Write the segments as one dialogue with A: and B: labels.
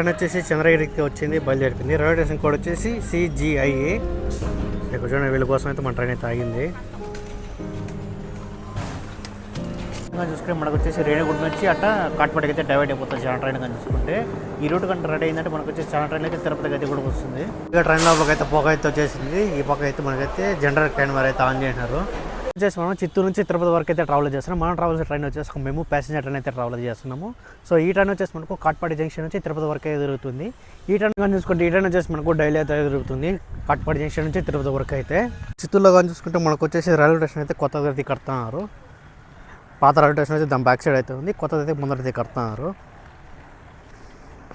A: Train వచ్చేసి చంద్రగిరికి వచ్చింది బయలుదేరిపోయింది. Railway station code వచ్చేసి సిజిఐఏ ఇక్కడ చూడండి వీళ్ళ కోసం అయితే మన ట్రైన్ అయితే ఆగింది. చూసుకుంటే మనకు వచ్చేసి రేణిగుంట నుంచి అట్ట కాట్పాటికి అయితే డైవర్ట్ అయిపోతుంది చాలా ట్రైన్ కానీ చూసుకుంటే. ఈ రూట్ కంటే రెడీ అయిందంటే మనకు వచ్చేసి చాలా ట్రైన్ అయితే తిరుపతికి అయితే కూడా వస్తుంది. ఇక ట్రైన్ లోపలికి అయితే పొగ అయితే వచ్చేసింది. ఈ పక్క అయితే మనకైతే జనరల్ ట్రైన్ వారు అయితే ఆన్ చేసినారు. వచ్చేసి మనం చిత్తూరు నుంచి తిరుపతి వరకు అయితే ట్రావెల్ చేస్తున్నాం. మనం ట్రావెల్ ట్రైన్ వచ్చేసి మేము ప్యాసింజర్ ట్రైన్ అయితే ట్రావెల్ చేస్తున్నాము. సో ఈ ట్రైన్ వచ్చేసి మనకు కాట్పాడి జంక్షన్ నుంచి తిరుపతి వరకు అయితే జరుగుతుంది ఈ ట్రైన్ కానీ చూసుకుంటే ఈ ట్రైన్ వచ్చేసి మనకు డైలీ అయితే ఎదురుతుంది కాట్పాడి జంక్షన్ నుంచి తిరుపతి వరకు అయితే. చిత్తూరులో కానీ చూసుకుంటే మనకు వచ్చేసి రైల్వే స్టేషన్ అయితే కొత్తగా అయితే కడుతున్నారు. పాత రైల్వే స్టేషన్ అయితే దాని బ్యాక్ సైడ్ అయితే ఉంది. కొత్తది అయితే ముందరైతే కడుతున్నారు.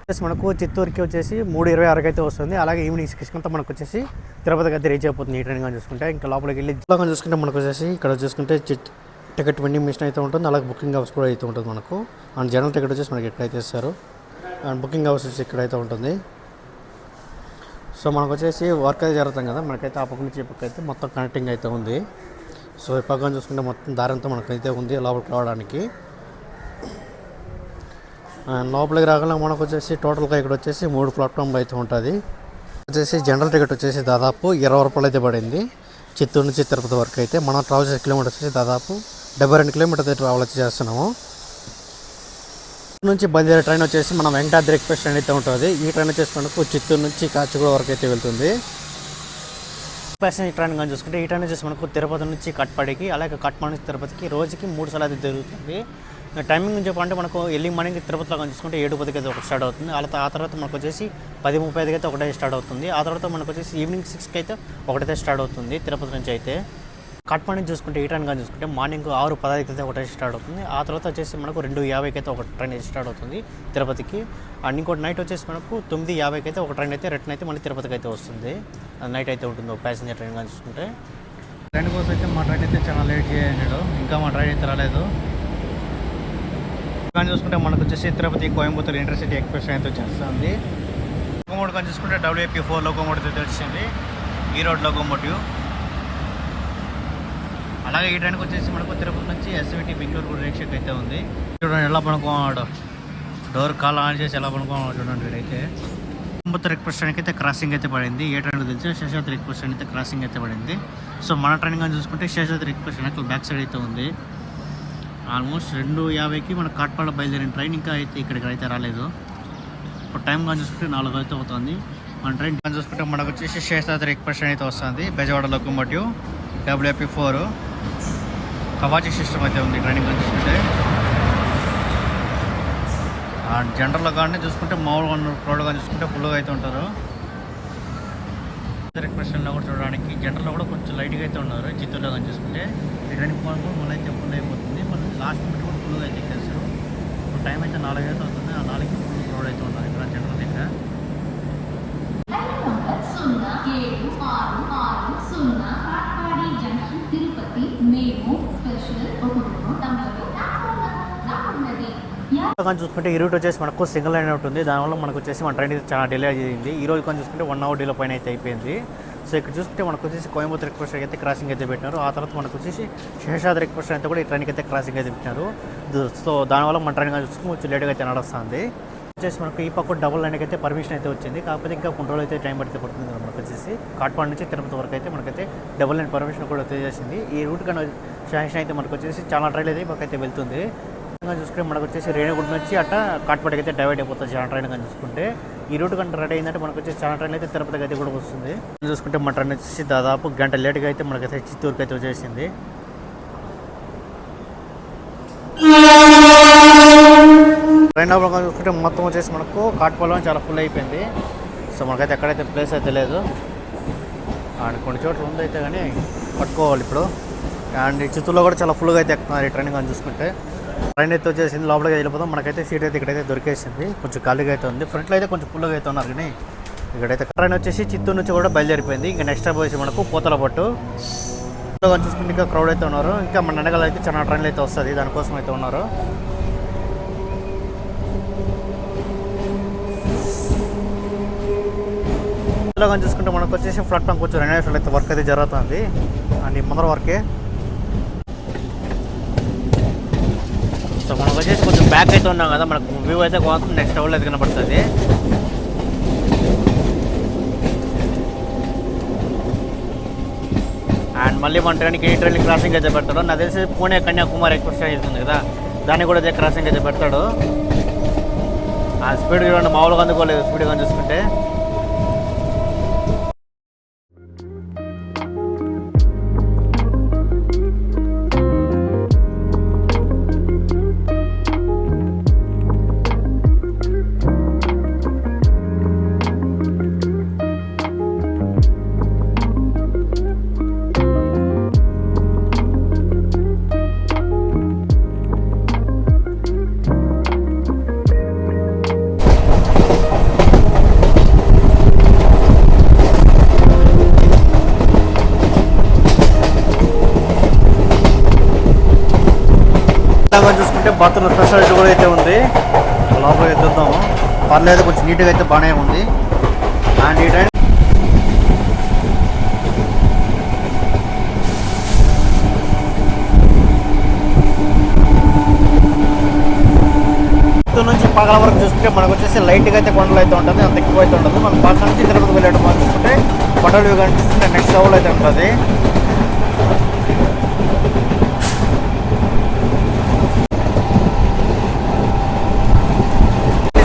A: వచ్చేసి మనకు చిత్తూరుకి వచ్చేసి మూడు ఇరవై ఆరుకి అయితే వస్తుంది. అలాగే ఈవినింగ్ సిక్స్ అంతా మనకు వచ్చేసి తిరుపతికి అయితే రీచ్ అయిపోతుంది ఈ ట్రైన్ కానీ చూసుకుంటే. ఇంకా లోపలికి వెళ్ళి ఇంట్లో చూసుకుంటే మనకు వచ్చేసి ఇక్కడ చూసుకుంటే చిట్ టికెట్ వెండింగ్ మిషన్ అయితే ఉంటుంది. అలాగే బుకింగ్ హౌస్ కూడా అయితే ఉంటుంది మనకు. అండ్ జనరల్ టికెట్ వచ్చేసి మనకి ఎక్కడైతే ఇస్తారు. అండ్ బుకింగ్ హౌస్ వచ్చి ఇక్కడైతే ఉంటుంది. సో మనకు వచ్చేసి వర్క్ అయితే జరుగుతాం కదా. మనకైతే ఆ పక్క నుంచి ఈ పక్క అయితే మొత్తం కనెక్టింగ్ అయితే ఉంది. సో ఈ పక్కన చూసుకుంటే మొత్తం దారంతో మనకైతే ఉంది లోపలికి రావడానికి. అండ్ లోపలికి రాగానే మనకు వచ్చేసి టోటల్గా ఇక్కడ వచ్చేసి మూడు ప్లాట్ఫామ్లు అయితే ఉంటుంది. వచ్చేసి జనరల్ టికెట్ వచ్చేసి దాదాపు ఇరవై రూపాయలు అయితే పడింది. చిత్తూరు నుంచి తిరుపతి వరకు అయితే మనం ట్రావెల్ చేసే కిలోమీటర్ వచ్చేసి దాదాపు డెబ్బై రెండు కిలోమీటర్ ట్రావెల్ వచ్చి చేస్తున్నాము. నుంచి బయలుదేరే ట్రైన్ వచ్చేసి మనం వెంకటాద్రి ఎక్స్ప్రెస్ ట్రైన్ అయితే ఉంటుంది. ఈ ట్రైన్ వచ్చేసి మనకు చిత్తూరు నుంచి కాచిగూడ వరకు అయితే వెళ్తుంది. ప్యాసింజర్ ట్రైన్ కానీ చూసుకుంటే ఈ ట్రైన్ వచ్చేసి మనకు తిరుపతి నుంచి కట్పడికి అలాగే కట్పాడి నుంచి తిరుపతికి రోజుకి మూడు సార్లు అయితే జరుగుతుంది టైమింగ్ చెప్పాలంటే మనకు ఎల్లి మార్నింగ్ తిరుపతిలో కానీ చూసుకుంటే ఏడు పదికి అయితే ఒకటి స్టార్ట్ అవుతుంది. అలా ఆ తర్వాత మనకు వచ్చేసి పది ముప్పై ఐదుకి అయితే ఒకటే స్టార్ట్ అవుతుంది. ఆ తర్వాత మనకు వచ్చేసి ఈవినింగ్ సిక్స్కి అయితే ఒకటైతే స్టార్ట్ అవుతుంది తిరుపతి నుంచి అయితే. కట్పాడి నుంచి చూసుకుంటే ఈ ట్రైన్ కానీ చూసుకుంటే మార్నింగ్ ఆరు పదహైదుకి అయితే ఒకటే స్టార్ట్ అవుతుంది. ఆ తర్వాత వచ్చేసి మనకు రెండు యాభైకి అయితే ఒక ట్రైన్ అయితే స్టార్ట్ అవుతుంది తిరుపతికి. అండ్ ఇంకోటి నైట్ వచ్చేసి మనకు తొమ్మిది యాభైకి అయితే ఒక ట్రైన్ అయితే రిటర్న్ అయితే మళ్ళీ తిరుపతికి అయితే వస్తుంది. నైట్ అయితే ఉంటుంది ఒక ప్యాసింజర్ ట్రైన్ కానీ చూసుకుంటే. ట్రైన్ కోసం అయితే మా ట్రైన్ అయితే చాలా లేట్ చేయన్నాడు ఇంకా మా ట్రైన్ అయితే రాలేదు. కానీ చూసుకుంటే మనకు వచ్చేసి తిరుపతి కోయంబత్తూరు ఇంటర్సిటీ ఎక్స్ప్రెస్ అయితే వచ్చేస్తుంది లోకోమోటివ్ కానీ చూసుకుంటే డబ్ల్యూఏపీ ఫోర్ లోకోమోటివ్ తెలిసింది. ఈ రోడ్ లోకోమోటివ్. అలాగే ఈ ట్రైన్కి వచ్చేసి మనకు తిరుపతి నుంచి ఎస్విటి బెంగళూరు కూడా రిక్షక్ అయితే ఉంది. చూడండి ఎలా పనుకోవాడు. డోర్ కాల్ ఆన్ చేసి ఎలా పనుకోవాలి చూడండి వీడైతే. కోయంబత్తూర్ ఎక్స్ప్రెస్ ట్రైన్కి అయితే క్రాసింగ్ అయితే పడింది. ఏ ట్రైన్ తెలిసి శేషాద్రి ఎక్స్ప్రెస్ ట్రైన్ అయితే క్రాసింగ్ అయితే పడింది. సో మన ట్రైన్ కానీ చూసుకుంటే Seshadri express train back side అయితే ఉంది. ఆల్మోస్ట్ రెండు యాభైకి మన కాట్పాడ బయలుదేరిన ట్రైన్ ఇంకా అయితే ఇక్కడికి అయితే రాలేదు. ఇప్పుడు టైం కానీ చూసుకుంటే నాలుగు అయితే అవుతుంది. మన ట్రైన్ కానీ చూసుకుంటే మనకు వచ్చేసి శేషాద్రి ఎక్స్ప్రెస్ అయితే వస్తుంది. Bezawada locomotive WP four. కవాచి system అయితే ఉంది ట్రైనింగ్ కానీ చూసుకుంటే. జనరల్లో కానీ చూసుకుంటే మామూలుగా క్రౌడ్ కానీ చూసుకుంటే ఫుల్గా అయితే ఉంటారు. ఎక్స్ప్రెషన్లో కూడా చూడడానికి జనరల్లో కూడా కొంచెం లైట్గా అయితే ఉన్నారు. చిత్తూరులో కానీ చూసుకుంటే. ట్రైనింగ్ మనకు కూడా మళ్ళీ అయితే ఫుల్ అయిపోతుంది. లాస్ట్ మినిట్ కూడా ఫుల్గా అయితే ఎక్కేస్తారు ఇప్పుడు టైం అయితే నాలుగు అయితే అవుతుంది. ఆ నాలుగు ఫుల్ క్రౌడ్ అయితే ఉన్నారు ఇక్కడ జనరల్ దగ్గర. కానీ చూసుకుంటే ఈ రూట్ వచ్చేసి మనకు సింగిల్ లైన్ ఉంటుంది. దానివల్ల మనకు వచ్చేసి మన ట్రైన్ అయితే చాలా డిలే అయ్యింది. ఈ రోజు కానీ చూసుకుంటే వన్ అవర్ డిలే పైన అయితే అయిపోయింది. సో ఇక్కడ చూసుకుంటే మనకు వచ్చేసి కోయంబత్తూర్ ఎక్స్ప్రెస్ అయితే క్రాసింగ్ అయితే పెట్టినారు. ఆ తర్వాత మనకు వచ్చేసి శేషాద్రి ఎక్స్ప్రెస్ అయితే కూడా ఈ ట్రైన్కి అయితే క్రాసింగ్ అయితే పెట్టినారు. సో దానివల్ల మన ట్రైన్ కానీ చూసుకుని కొంచెం లేట్గా అయితే నడుస్తుంది. వచ్చేసి మనకు ఈ పక్క డబుల్ లైన్కి అయితే పర్మిషన్ అయితే వచ్చింది. కాకపోతే ఇంకా కొన్ని రోజులు అయితే టైం పడితే పడుతుంది మనకు వచ్చేసి. కాట్పాడు నుంచి తిరుపతి వరకు అయితే మనకైతే డబుల్ లైన్ పర్మిషన్ కూడా వచ్చేసింది ఈ రూట్ కానీ శాంక్షన్ అయితే మనకు వచ్చేసి చాలా ట్రైన్ అయితే మాకైతే వెళ్తుంది. చూసుకుంటే మనకు వచ్చేసి రేణిగుంట నుంచి అట్ట కాట్పాడికి అయితే డైవర్ట్ అయిపోతుంది చాలా ట్రైన్ కానీ చూసుకుంటే. ఈ రూట్ కంటే రెడీ అయిందంటే మనకు వచ్చి చాలా ట్రైన్ అయితే తిరుపతికి అయితే కూడా వస్తుంది. చూసుకుంటే మన ట్రైన్ వచ్చేసి దాదాపు గంట లేట్గా అయితే మనకైతే చిత్తూరుకి అయితే వచ్చేసింది. ట్రైన్ లోపల చూసుకుంటే మొత్తం వచ్చేసి మనకు కాట్పల్లం చాలా ఫుల్ అయిపోయింది. సో మనకైతే ఎక్కడైతే ప్లేస్ అయితే లేదు. అండ్ కొన్ని చోట్ల ఉందైతే కానీ పట్టుకోవాలి ఇప్పుడు. అండ్ ఈ చిత్తూరులో కూడా చాలా ఫుల్గా అయితే ఎక్కుతున్నారు ఈ ట్రైన్ కానీ చూసుకుంటే. ట్రైన్ అయితే వచ్చేసింది లోపలికి వెళ్ళిపోతాం మనకైతే సీట్ అయితే ఇక్కడైతే దొరికేసింది. కొంచెం ఖాళీగా అయితే ఉంది. ఫ్రంట్లో అయితే కొంచెం ఫుల్గా అయితే ఉన్నారు కానీ ఇక్కడైతే ట్రైన్ వచ్చేసి చిత్తూరు నుంచి కూడా బయలుదేరిపోయింది. ఇంకా నెక్స్ట్ టైం వచ్చేసి మనకు పూతల పట్టు చూసుకుంటే ఇంకా క్రౌడ్ అయితే ఉన్నారు. ఇంకా మన వెనకాల అయితే చాలా ట్రైన్లు అయితే వస్తుంది. దానికోసం అయితే ఉన్నారు. చూసుకుంటే మనకు వచ్చేసి ప్లాట్ఫామ్ కొంచెం రెండు అయితే వర్క్ అయితే జరుగుతుంది. అండ్ ఈ ముందర వర్కే సో మనం వచ్చేసి కొంచెం బ్యాక్ అయితే ఉన్నాం కదా మనకు వ్యూ అయితే కోసం నెక్స్ట్ అవర్లో అయితే కనపడుతుంది. అండ్ మళ్ళీ మన ట్రైన్కి ఏ ట్రైన్ క్రాసింగ్ అయితే పెడతాడు నాకు తెలిసి పూణే కన్యాకుమారి ఎక్కువ అవుతుంది కదా దాన్ని కూడా అయితే క్రాసింగ్ అయితే పెడతాడు. ఆ స్పీడ్ చూడండి మామూలుగా అందుకోలేదు స్పీడ్గా చూసుకుంటే. బాత్రూమ్ స్పెషాలిటీ కూడా అయితే ఉంది. లోపల అయితే చూద్దాము. పర్లేదు కొంచెం నీట్గా అయితే బాగానే ఉంది. అండ్ ఈ టైం నుంచి పగల వరకు చూసుకుంటే మనకు వచ్చేసి లైట్గా అయితే కొండలు అయితే ఉంటుంది అంత ఎక్కువ అయితే ఉండదు. మనం పక్కన నుంచి తిరుపతి వెళ్ళేటప్పుడు చూసుకుంటే కొండలు కనిపిస్తుంటే నెక్స్ట్ లెవెల్ అయితే ఉంటుంది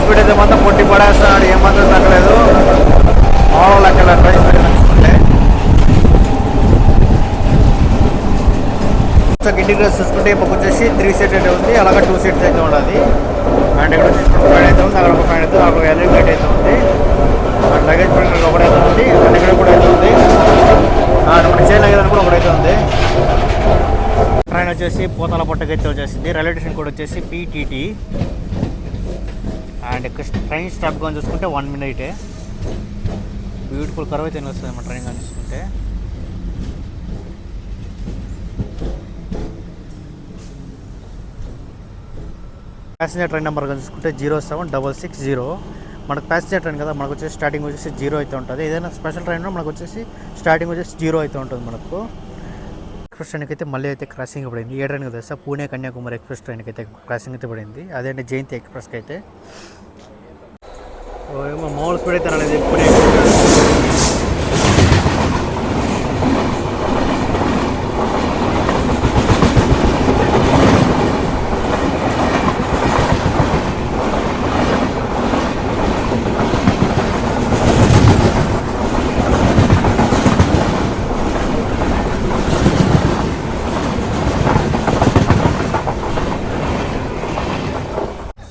A: స్పీడ్ అయితే మొత్తం పడేస్తున్నాడు ఏమాత్రం తగ్గలేదు. మామూలు అక్కడ ట్రై స్పీడ్ చూసుకుంటే చూసుకుంటే ఇప్పుడు వచ్చేసి త్రీ సీట్ అయితే ఉంది అలాగే టూ సీట్స్ అయితే ఉండాలి. అండ్ ఇక్కడ వచ్చేసి ఫ్యాన్ అయితే ఉంది అక్కడ ఒక ఫ్యాన్ అయితే ఉంది, అక్కడ ఎల్ఈడి లైట్ అయితే ఉంది. అండ్ లగేజ్ ప్రింటర్ ఒకటైతే ఉంది అండ్ ఇక్కడ కూడా అయితే ఉంది. అండ్ మన చైన్ లగేజ్ కూడా ఒకటైతే ఉంది. ట్రైన్ వచ్చేసి పోతల పొట్టకైతే వచ్చేసింది. రైల్వే స్టేషన్ కూడా వచ్చేసి పీటీటీ అండ్ ట్రైన్ స్టాప్ కానీ చూసుకుంటే వన్ మినిటే బ్యూటిఫుల్ కర్వ్ అయితే వస్తుంది మన ట్రైన్ కానీ చూసుకుంటే. ప్యాసింజర్ ట్రైన్ నెంబర్ కానీ చూసుకుంటే zero seven double six zero. మనకు ప్యాసింజర్ ట్రైన్ కదా మనకు వచ్చేసి స్టార్టింగ్ వచ్చేసి జీరో అయితే ఉంటుంది. ఏదైనా స్పెషల్ ట్రైన్లో మనకు వచ్చేసి స్టార్టింగ్ వచ్చేసి జీరో అయితే ఉంటుంది మనకు. ఎక్స్ప్రెస్ ట్రైన్కి అయితే మళ్ళీ అయితే క్రాసింగ్ పడింది. ఏ ట్రైన్ కదా సార్? పూణే కన్యాకుమారి ఎక్స్ప్రెస్ ట్రైన్కి అయితే క్రాసింగ్ అయితే పడింది. అదేంటి జయంతి ఎక్స్ప్రెస్కి అయితే మామూలు స్పీడ్ అయితే అనేది పూణే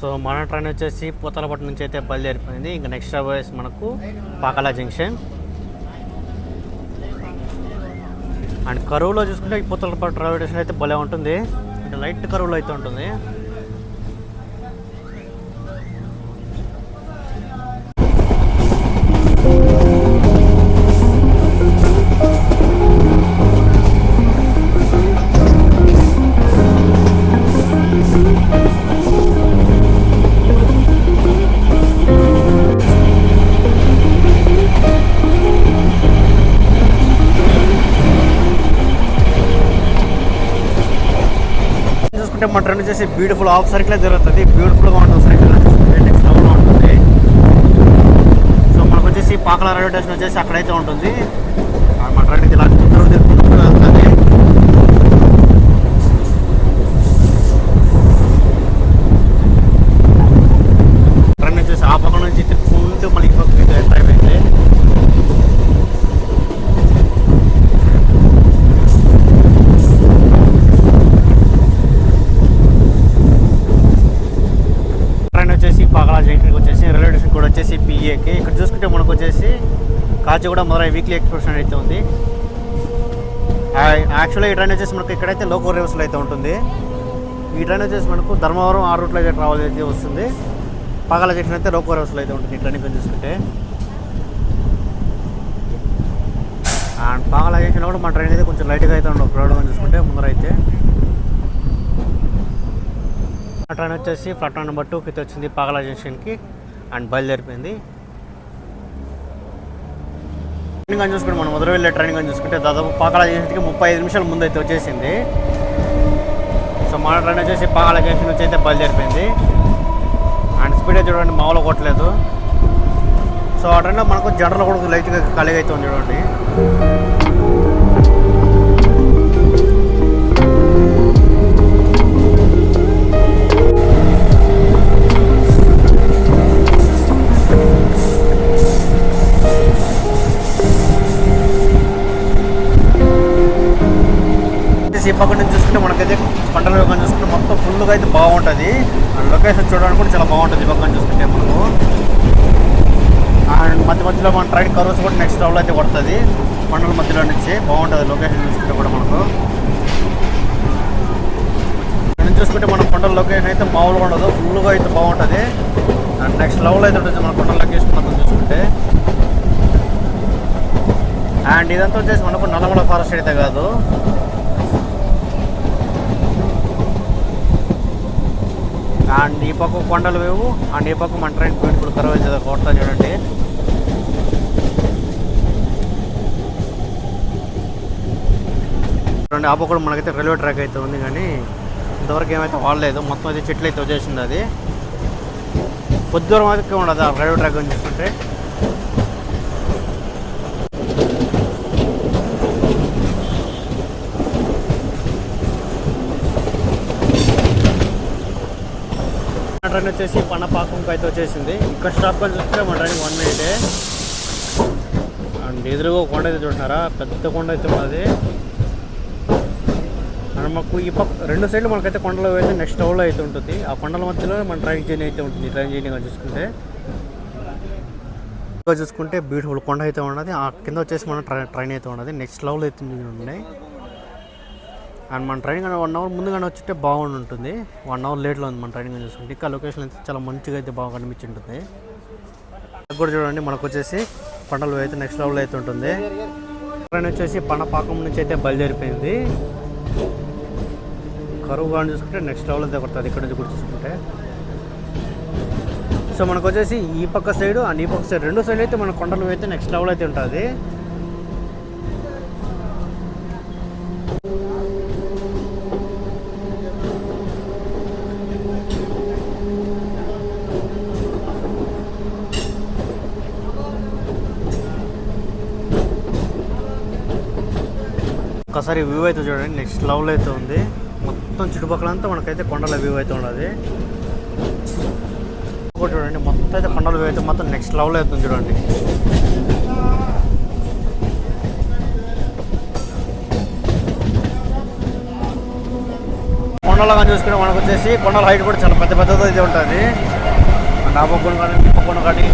A: సో మన ట్రైన్ వచ్చేసి పూతలపట్టు నుంచి అయితే బయలుదేరిపోయింది. ఇంకా నెక్స్ట్ అవర్స్ మనకు పాకాల జంక్షన్. అండ్ కరువులో చూసుకుంటే ఈ పూతలపట్టు రైల్వే స్టేషన్ అయితే భలే ఉంటుంది. అంటే లైట్ కరువులో అయితే ఉంటుంది. అంటే మన ట్రైన్ వచ్చేసి బ్యూటిఫుల్ ఆఫ్ సర్కిల్ జరుగుతుంది బ్యూటిఫుల్గా ఉంటుంది సర్కిల్ నెక్స్ట్ ఉంటుంది. సో మనకు వచ్చేసి పాకల రైల్వే స్టేషన్ వచ్చేసి అక్కడైతే ఉంటుంది. మన ట్రైన్ ఇలా చుట్టూ తిరుగుకుంటూ కూడా వెళ్తుంది ట్రైన్ వచ్చేసి ఆ పక్క నుంచి తిప్పుకుంటూ మళ్ళీ ఈ పక్కకి డ్రైవ్ అయితే ట్రైన్ వచ్చేసి పాకలా జంక్షన్కి వచ్చేసి రైల్వే స్టేషన్ కూడా వచ్చేసి పిఏకి ఇక్కడ చూసుకుంటే మనకు వచ్చేసి కాచిగూడ మొదలై వీక్లీ ఎక్స్ప్రెస్ అయితే ఉంది. యాక్చువల్గా ఈ ట్రైన్ వచ్చేసి మనకు ఇక్కడైతే లోకల్ రివర్స్లో అయితే ఉంటుంది. ఈ ట్రైన్ వచ్చేసి మనకు ధర్మవరం ఆ రూట్లో అయితే ట్రావెల్ అయితే వస్తుంది. పగల జంక్షన్ అయితే లోకల్ రివర్స్లో అయితే ఉంటుంది ఈ ట్రైన్ చూసుకుంటే. అండ్ పాకాల జంక్షన్ కూడా మన ట్రైన్ అయితే కొంచెం లైట్గా అయితే ఉండవు క్రౌడ్గా చూసుకుంటే ముందర అయితే ఆ ట్రైన్ వచ్చేసి ప్లాట్ఫామ్ నెంబర్ టూకి అయితే వచ్చింది పాగల జంక్షన్కి. అండ్ బయలుదేరిపోయింది. ట్రైన్ కానీ చూసుకుంటే మనం మొదలు వెళ్ళే ట్రైన్ కానీ చూసుకుంటే దాదాపు పాకాల జంక్షన్కి ముప్పై ఐదు నిమిషాల ముందు అయితే వచ్చేసింది. సో మన ట్రైన్ వచ్చేసి పాకాల జంక్షన్ నుంచి అయితే బయలుదేరిపోయింది. అండ్ స్పీడ్ చూడండి మామూలు కొట్టలేదు. సో ఆ ట్రైన్లో మనకు జనరల్ కూడా లైట్గా ఖాళీగా అయితే ఉంది చూడండి. ఈ పక్క నుంచి చూసుకుంటే మనకైతే కొండల వ్యూ చూసుకుంటే మొత్తం ఫుల్గా అయితే బాగుంటుంది. అండ్ లొకేషన్ చూడడానికి కూడా చాలా బాగుంటుంది ఈ పక్కన చూసుకుంటే మనకు. అండ్ మధ్య మధ్యలో మన ట్రైన్ కర్వ్స్ కూడా నెక్స్ట్ లెవెల్ అయితే పడుతుంది కొండల మధ్యలో నుంచి బాగుంటుంది లొకేషన్ చూసుకుంటే కూడా మనకు. చూసుకుంటే మన కొండల లొకేషన్ అయితే మామూలుగా ఉండదు ఫుల్గా అయితే బాగుంటుంది. అండ్ నెక్స్ట్ లెవెల్ అయితే ఉంటుంది మన కొండల లొకేషన్ మొత్తం చూసుకుంటే. అండ్ ఇదంతా వచ్చేసి మనకు నల్లమల ఫారెస్ట్ అయితే కాదు. అండ్ ఈ పక్క కొండలు వేవు అండ్ ఈ పక్క మన ట్రైన్ బ్యూటిఫుల్ కరవ అయితే కొడతా చూడండి. చూడండి ఆ పక్క కూడా మనకైతే రైల్వే ట్రాక్ అయితే ఉంది కానీ ఇంతవరకు ఏమైతే వాడలేదు మొత్తం అయితే చెట్లు అయితే వచ్చేసింది అది. కొద్ది దూరం అయితే ఉండదు ఆ రైల్వే ట్రాక్ అని చూసుకుంటే. మన వచ్చేసి పనపాకంకి అయితే వచ్చేసింది. ఇక్కడ స్టాప్ కానీ చూస్తే మన ట్రైన్ వన్ మినిటే. అండ్ ఎదురుగా కొండ అయితే చూస్తున్నారా పెద్ద కొండ అయితే మనది మాకు ఈ పక్క రెండు సైడ్లు మనకైతే కొండలో అయితే నెక్స్ట్ టౌన్లో అయితే ఉంటుంది. ఆ కొండల మధ్యలో మన ట్రైన్ జర్నీ అయితే ఉంటుంది. ట్రైన్ జర్నీ కానీ చూసుకుంటే. ఇంకా చూసుకుంటే బ్యూటిఫుల్ కొండ అయితే ఉన్నది. ఆ కింద వచ్చేసి మన ట్రైన్ ట్రైన్ అయితే ఉన్నది. నెక్స్ట్ లెవెల్ అయితే ఉన్నాయి. అండ్ మన ట్రైనింగ్ అనేది వన్ అవర్ ముందుగానే వచ్చింటే బాగుండి ఉంటుంది. వన్ అవర్ లేట్లో ఉంది మన ట్రైనింగ్ చూసుకుంటే. ఇంకా లొకేషన్ అయితే చాలా మంచిగా అయితే బాగా కనిపించి ఉంటుంది కూడా చూడండి మనకు వచ్చేసి కొండలు అయితే నెక్స్ట్ లెవెల్ అయితే ఉంటుంది. ట్రైన్ వచ్చేసి పనపాకం నుంచి అయితే బయలుదేరిపోయింది. కరువు కానీ చూసుకుంటే నెక్స్ట్ లెవెల్ అయితే కొడుతుంది. ఇక్కడ నుంచి కూడా చూసుకుంటే. సో మనకు వచ్చేసి ఈ పక్క సైడ్ అండ్ ఈ పక్క సైడ్ రెండు సైడ్ అయితే మన కొండలు అయితే నెక్స్ట్ లెవెల్ అయితే ఉంటుంది. ఒకసారి వ్యూ అయితే చూడండి. నెక్స్ట్ లెవెల్ అయితే ఉంది. మొత్తం చుట్టుపక్కలంతా మనకైతే కొండల వ్యూ అయితే ఉండదు ఇంకోటి చూడండి. మొత్తం అయితే కొండల వ్యూ అయితే మొత్తం నెక్స్ట్ లెవెల్ అయితే చూడండి. కొండలో కానీ చూసుకుంటే మనకు వచ్చేసి కొండల హైట్ కూడా చాలా పెద్ద పెద్దది అయితే ఉంటుంది. అండ్ ఆ పక్కన కానీ ఈ పక్కన కానీ.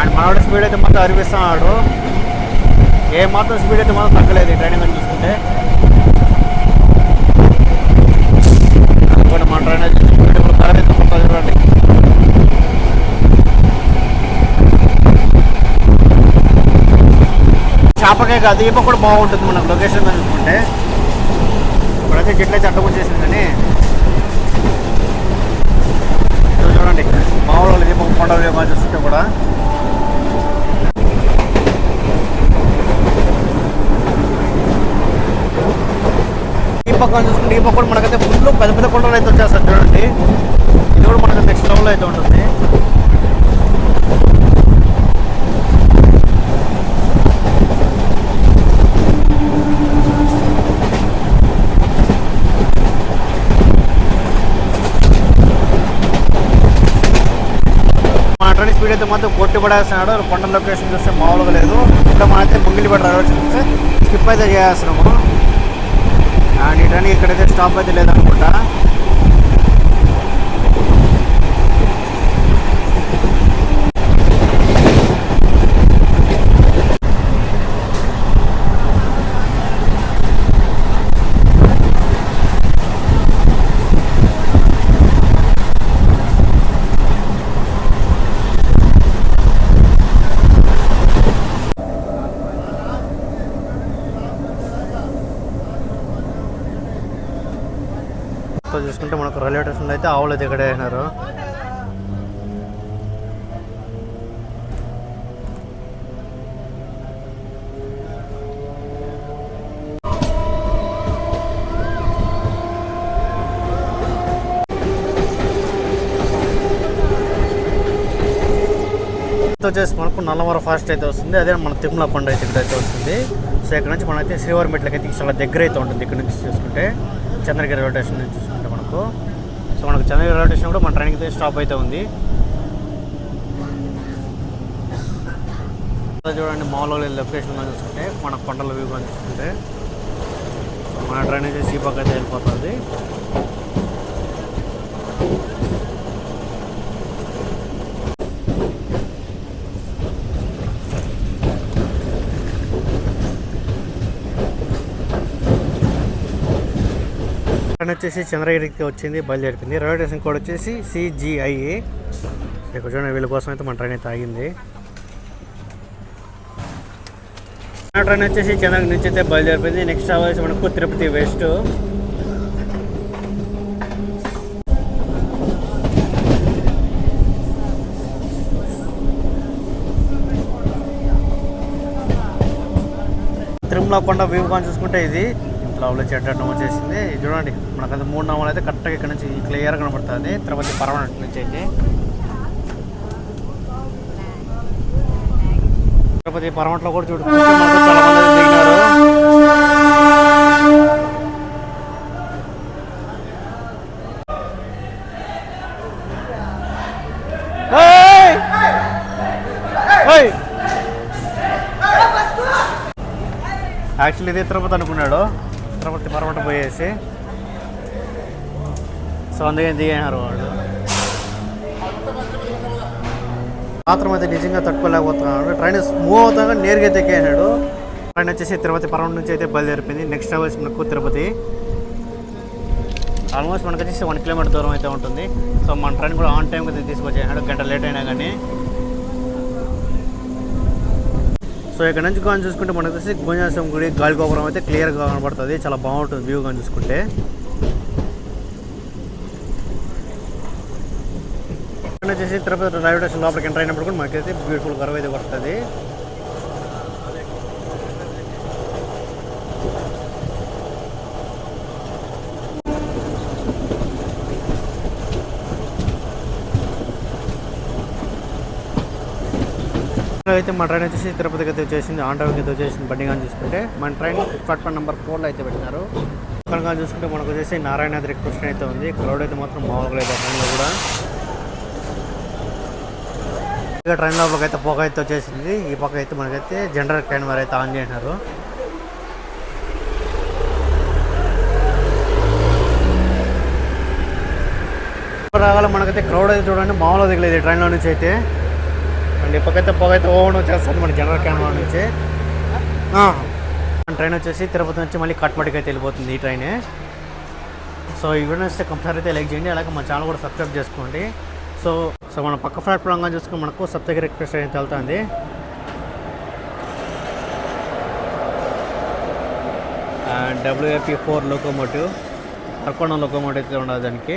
A: అండ్ మనవాడి స్పీడ్ అయితే మొత్తం అరిపిస్తున్నాడు. ఏ మాత్రం స్పీడ్ అయితే మాత్రం తగ్గలేదు ఈ ట్రైనింగ్ అని చూసుకుంటే. అనుకోండి మన ట్రైన్ అయితే స్పీడ్ ఇప్పుడు కలర్ చూడండి. చేపకే కాదు ఈప కూడా బాగుంటుంది మనకు లొకేషన్ చూసుకుంటే. ఇప్పుడైతే చెట్లు అయితే అడ్డకొచ్చేసింది కానీ. చూడండి మామూలు దీపం కొండలు ఏమో చూస్తుంటే కూడా ఈ పక్కన చూసుకుంటే ఈ పక్క కూడా మనకైతే ఫుల్ పెద్ద పెద్ద కొండలు అయితే వచ్చేస్తారు చూడండి. ఇది కూడా మనకు నెక్స్ట్ లెవెల్ అయితే ఉంటుంది. మన స్పీడ్ అయితే మాత్రం కొట్టి పడేస్తున్నాడు. కొండ లొకేషన్ చూస్తే మామూలుగా లేదు. ఇక్కడ మనైతే ముంగిలి పడ్డారు చూస్తే స్కిప్ అయితే చేస్తున్నాము. అండ్ ఇటానికి ఇక్కడైతే స్టాప్ అయితే లేదనుకుంటా సో చూసుకుంటే మనకు అయితే ఆవులు అయితే ఇక్కడే అయినారు. వచ్చేసి మనకు నల్లమర ఫాస్ట్ అయితే వస్తుంది. అదే మన తిరుమల కొండ అయితే ఇక్కడ అయితే వస్తుంది. సో ఇక్కడ నుంచి మనైతే శ్రీవారి మెట్లకి అయితే చాలా దగ్గర అయితే ఉంటుంది. ఇక్కడ నుంచి చూసుకుంటే చంద్రగిరి రైల్వే స్టేషన్ నుంచి చూసుకుంటే మనకు. సో మనకు చంద్రగిరి రైల్వే స్టేషన్ కూడా మన ట్రైన్కి అయితే స్టాప్ అయితే ఉంది. చూడండి మామూలుగా లొకేషన్ కానీ చూసుకుంటే మన కొండల వ్యూ కానీ చూసుకుంటే. మన ట్రైన్ అయితే ఈ పక్క అయితే వెళ్ళిపోతుంది. ట్రైన్ వచ్చేసి చంద్రగిరికి వచ్చింది బయలుదేరిపోయింది. రైల్వే స్టేషన్ కోడ్ వచ్చేసి సిజిఐఏ. ఇక్కడ చూడండి వీళ్ళ కోసం అయితే మన ట్రైన్ అయితే ఆగింది. మన ట్రైన్ వచ్చేసి చంద్రగిరి నుంచి అయితే బయలుదేరిపోయింది. నెక్స్ట్ అవర్స్ మనకు తిరుపతి వెస్ట్ తిరుమల కొండ వ్యూ కానీ చూసుకుంటే ఇది లవ్లో చెడ్డం వచ్చేసింది. ఇది చూడండి మనకు మూడు నమ్మలు అయితే కరెక్ట్గా ఇక్కడ నుంచి క్లియర్ కనబడుతుంది. తిరుపతి పర్మనెంట్ నుంచి అయితే. తిరుపతి పర్మనెంట్లో కూడా చూడు చాలా మంది దిగినారు. యాక్చువల్లీ ఇది తిరుపతి అనుకున్నాడు. తిరుపతి పర్వట పోయేసి. సో అందుకని దిగారు వాళ్ళు. మాత్రం అయితే నిజంగా తట్టుకోలేకపోతున్నాడు. ట్రైన్ మూవ్ అవుతాగా నేరుగా అయితే ఎక్కేసాడు ట్రైన్ వచ్చేసి తిరుపతి పర్వతం నుంచి అయితే బయలుదేరిపోయింది. నెక్స్ట్ అవర్స్ మనకు తిరుపతి. ఆల్మోస్ట్ మనకు వచ్చేసి వన్ కిలోమీటర్ దూరం అయితే ఉంటుంది. సో మన ట్రైన్ కూడా ఆన్ టైంకి అయితే తీసుకొచ్చేసాడు గంట లేట్ అయినా కానీ. సో ఇక్కడ నుంచి కానీ చూసుకుంటే మనకు వచ్చేసి గోంజాసం గుడి గాలి గోపురం అయితే క్లియర్గా కనబడుతుంది. చాలా బాగుంటుంది వ్యూ కానీ చూసుకుంటే. వచ్చేసి తిరుపతి రైల్వే స్టేషన్ లోపలికి ఎంటర్ అయినప్పుడు కూడా మనకైతే బ్యూటిఫుల్ గర్వ్ అయితే పడుతుంది. అయితే మన ట్రైన్ వచ్చేసి తిరుపతికి అయితే వచ్చేసింది ఆంధ్రాకి అయితే వచ్చేసింది బండి కానీ చూసుకుంటే. మన ట్రైన్ ప్లాట్ఫామ్ నెంబర్ ఫోర్లో అయితే పెట్టినారు. ఇక్కడ చూసుకుంటే మనకు వచ్చేసి నారాయణాద్రి కృష్ణ అయితే ఉంది. క్రౌడ్ అయితే మాత్రం మామూలుగా లేదు ట్రైన్లో కూడా. ఇక ట్రైన్ లోపలికి అయితే పొగ అయితే వచ్చేసింది. ఈ పక్క అయితే మనకైతే జనరల్ ట్రైన్ వారు అయితే ఆన్ చేసినారు. రాగాల మనకైతే క్రౌడ్ అయితే చూడండి మామూలుగా దిగలేదు ట్రైన్లో నుంచి అయితే. అండి ఇప్పటికైతే పొగైతే అయితే వచ్చేస్తుంది మన జనరల్ క్యాన్వా నుంచి. ట్రైన్ వచ్చేసి తిరుపతి నుంచి మళ్ళీ కట్మటికి అయితే వెళ్ళిపోతుంది ఈ ట్రైనే. సో ఈ వీడియో నచ్చితే కంపల్సరీ అయితే లైక్ చేయండి. అలాగే మన ఛానల్ కూడా సబ్స్క్రైబ్ చేసుకోండి. సో సో మన పక్క ప్లాట్ఫామ్గా చూసుకుని మనకు సబ్ దగ్గర రిక్వెస్ట్ అయితే వెళ్తుంది. And WAP four locomotive Arakkonam locomotive అయితే ఉండదు దానికి.